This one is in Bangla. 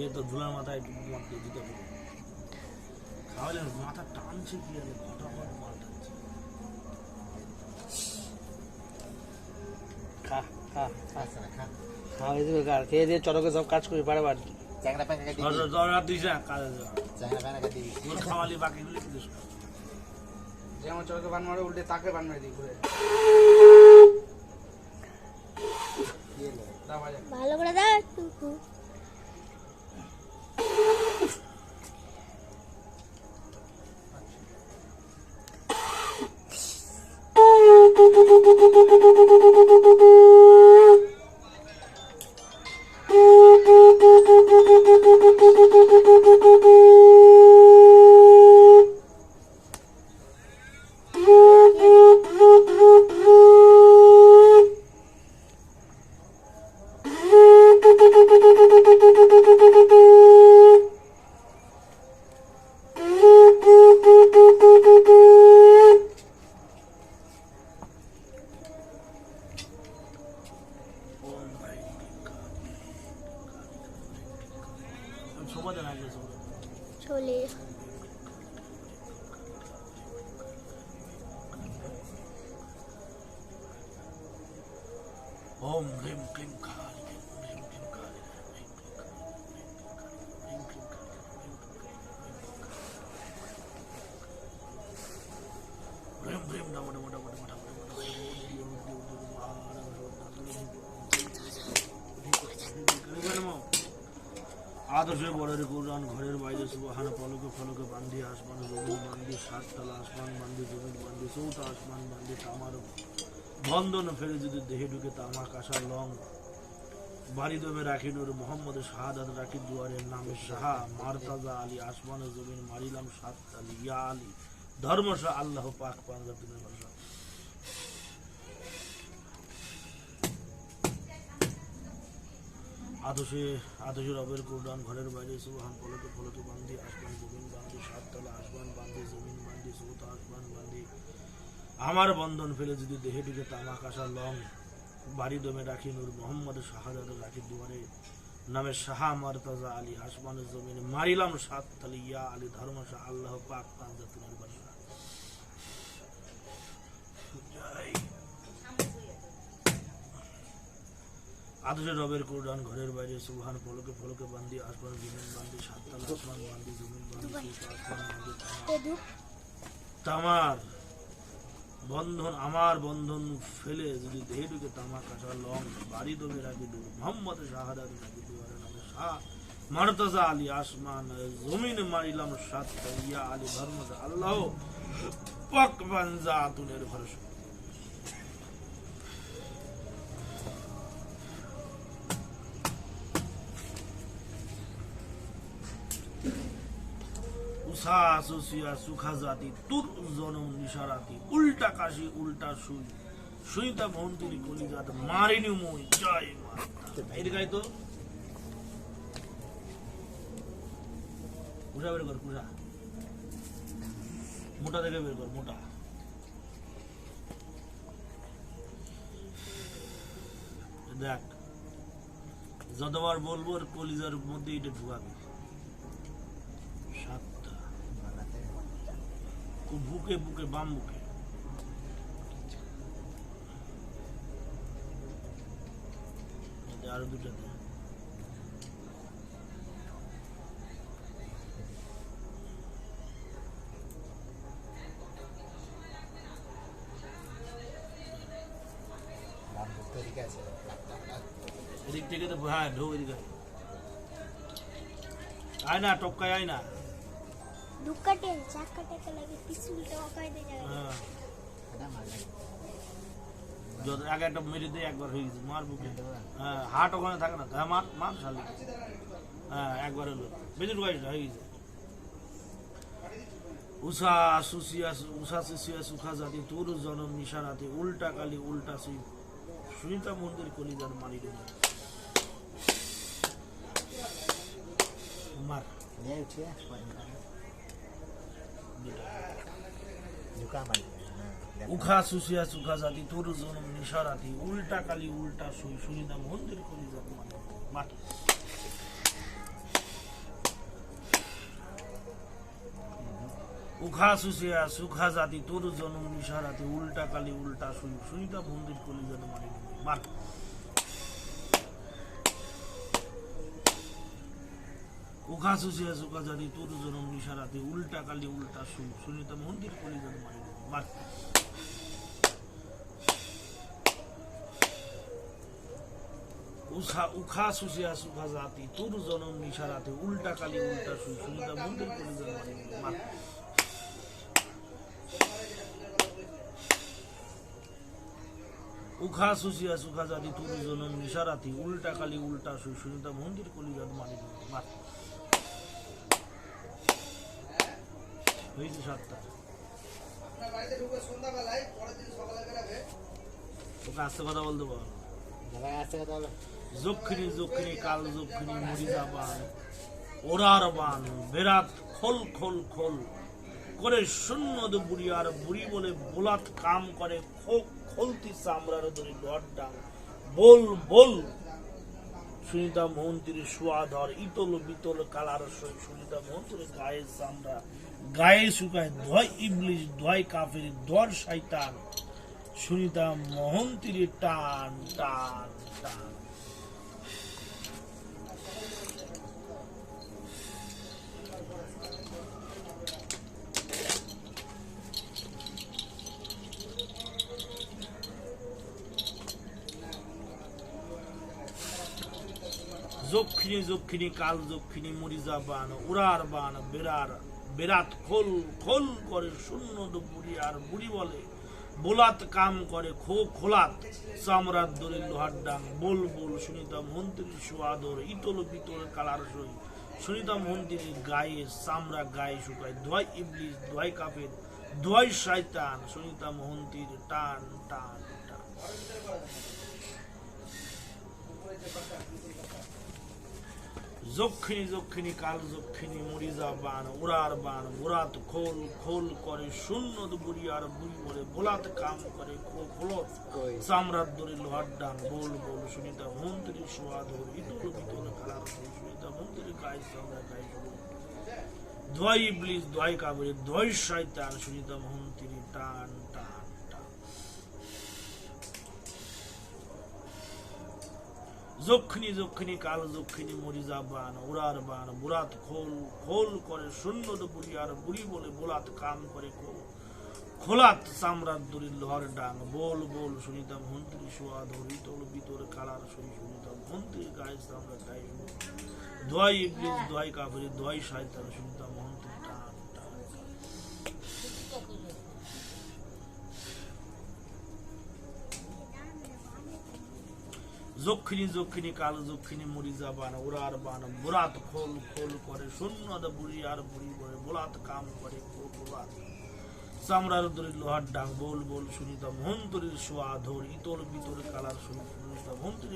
যে তো ঝুলার মাথায় মারতে দিতে পারে খাওয়ালে মাথা টানছে কি ফটাফট পাল্টাচ্ছে খা খা খা খা। খাওয়াই দেবে কার খেয়ে দিয়ে চটকে সব কাজ করি বারবার চ্যাংরা প্যাংরা দিবি। দশ দশ রাত দিস না কাজে চ্যাংরা প্যাংরা দিবি। তোর খাওয়ালি বাকিগুলি কি দিস যেমন চটকে বান মারে উল্টে তাকে বান মারে দিই ঘুরে। ভালো করে দাও একটু সমাজে छोले। ओम ह्रीम क्लीम खा। আদর্শ বড়ের কুরআন ঘরের বাইরে সুবহান পলকে ফলকে বান্ধি, আসমান জমিন বান্ধি, সাততলা আসমান বান্ধি, জমিন বান্ধি চৌটা আসমান বান্ধি, তামার বন্ধন ফেলে যদি দেহে ঢুকে তামা কাঁসা লং, বাড়ি দমে রাখি নুর, মোহাম্মদ শাহাদাত রাখি দুয়ারের নামে শাহা মারতাজা আলী, আসমান জমিন মারিলাম সাত আলী ইয়া আলী। ধর্মশা আল্লাহ পাক পাঞ্জাবিনের ভাষা আদর্শে আদর্শের রবের কোরআন ঘরের বাইরে সুবহান পলকে পলকে বান্ধি আসমান জমিন বান্ধি সাততলা আসমান বান্ধি জমিন বান্ধি চৌতা আসমান বান্ধি আমার বন্ধন ফেলে যদি দেহে ঢুকে তামা কাঁসা লং বাড়ি দমে রাখি, নূর মোহাম্মদ শাহাদাত রাখি দুয়ারে। নামে শাহা মারতাজা আলী আসমানের জমিনে। মারিলাম সাত তালি ইয়া আলী ধর্মশা আল্লাহ পাক পাঞ্জাতুনের বাসা আদর্শের রবের কোরআন ঘরের বাইরে সুবহান ফলকে ফলকে বান্ধি আসমান জমিন বান্ধি সাততলা আসমান বান্ধি জমিন আসমান ধূপ তামার বন্ধন আমার বন্ধন ফেলে যদি দেহে ঢুকে তামা কাঁচা লং বাড়ি দমে রাখি দূর মোহাম্মদ শাহাদাত রাখি দুয়ারে নামে শাহ। মারতাজা আলী আসমান জমিন মারিলাম সাত ইয়া আলী ধর্মজা আল্লাহ। পাক বানজা আতুনের ভরসা। উল্টা কাশি, উল্টা সুই। সুইতা মারিনি মোটা বের কর মোটা দেখ, যতবার বলব কলিজার মধ্যে এটা ঢুকাবি। বুকে বুকে বাম বুকে আরও দুটো দে নাম করতে ঠিক আছে এদিক থেকে তো হ্যাঁ ঢো এদিকে। আয় না টপকায় আয় না মারলে যত আগে একটা মেরে দিয়ে একবার হয়ে গেছে মার বুকে হ্যাঁ হাট ওখানে থাকে না হ্যাঁ মার মার শালি হ্যাঁ একবার হলো হয়ে গেছে উষা সুসিয়া উষা সুসিয়া সুখা জাতি তোর জনম নিশানাতে উল্টা কালি উল্টা সুই সুনিতা মন্দির কলিজার মারি মার উখা সুসিয়া সুখা জাতি, তোর জনম নিশা রাতি উল্টা কালি, উল্টা শুই শুনি না মন্দির করি যাব মানে উখা সুসিয়া সুখা জাতি, তোর জনম নিশা রাতি উল্টা কালি, উল্টা সুই শুনিতা মন্দির করি যেন মানে মার উখা সুসিয়া সুখা জাতি তোর জনম নিশারাতে উল্টা কালি উল্টা শুই সুনিতা মন্দির কলি যেন মানে মার উখা উখা সুসিয়া সুখা জাতি তোর জনম নিশারাতে উল্টা কালি উল্টা শুই সুনিতা মন্দির কলি যেন মানে মার উখা সুসিয়া সুখা জাতি তুরু জনম নিশারাতি উল্টা কালি উল্টা সুই সুনিতা মন্দির কলিজাত মানি মার হয়েছে সাতটা। তোকে আসতে কথা বলতে আসছে যক্ষিণী যক্ষিণী কাল যক্ষিণী মরিদা বান ওরার বান বেরাত খোল খোল খোল। করে শূন্য বুড়ি আর বুড়ি বলে বোলাত কাম করে খোক খোলতি চামড়ার ধরে লট ডাং বল বল। সুনিতা মন্ত্রী সুয়াধর, ইতল বিতল কালার সই সুনিতা মন্ত্রী গায়ে চামড়া, গায়ে শুকায় ধয়, ইবলিশ ধয় কাফের ধর শয়তান। সুনিতা মহন্তির টান টান টান। যক্ষিণী যক্ষিণী কাল যক্ষিণী মরিজা বান, উড়ার বান, বেড়ার বেরাত খোল খোল করে শূন্য দুপুরি আর বুড়ি বলে, বোলাত কাম করে খো খোলাত, চামড়ার দরে লোহার ডাং, বল বল সুনিতা মন্ত্রী সুয়াদর, ইতল বিতল কালার সই সুনিতা মন্ত্রীর গায়ে চামড়া গায়ে শুকায়, ধোয়াই ইবলিশ ধোয়াই কাপের ধোয়াই শয়তান সুনিতা মহন্তীর টান টান টান। যক্ষিণী যক্ষিণী কাল যক্ষিণী মরিজা বান উড়ার বান বুড়াত খোল খোল করে শূন্য বুড়ি আর বুড়ি বলে বোলাত কাম করে খোলত চামড়ার দড়ি লোহার ডান বল বল সুনিতা মন্ত্রী সোয়াধর ইতল বিতল কালার সুনিতা মন্ত্রী গায়ে চামড়া গায়ে ধোয়াই ইবলিস ধোয়াই কাবরে ধোয়াই শয়তান সুনিতা মন্ত্রী টান। যক্ষিণী যক্ষিণী কাল যক্ষিণী মরিজা বান, উড়ার বান বুড়াত খোল খোল করে শূন্য বুড়ি আর বুড়ি বলে বোলাত কাম করে খোল। খোলাত চামড়ার দড়ি লোহার ডাং, বল বল সুনিতা মন্ত্রী সোয়া ধরি তোল ভিতরে কালার সই সুনিতা মন্ত্রী গায়ে চামড়া গায়ে দোয়াই ইবলিস, দোয়াই কাবরি দোয়াই শয়তান সুনিতা যক্ষিণী যক্ষিণী কাল যক্ষিণী মরিজা বান উড়ার বান বুরাত খোল খোল করে শূন্য বুড়ি আর বুড়ি বলে বোলাত কাম করে চামড়ার লোহার ডাং বল বল শুনিতাম হন্তরীর সোয়া ধর, ইতল বিতর কালার শুনিতাম মহন্তরী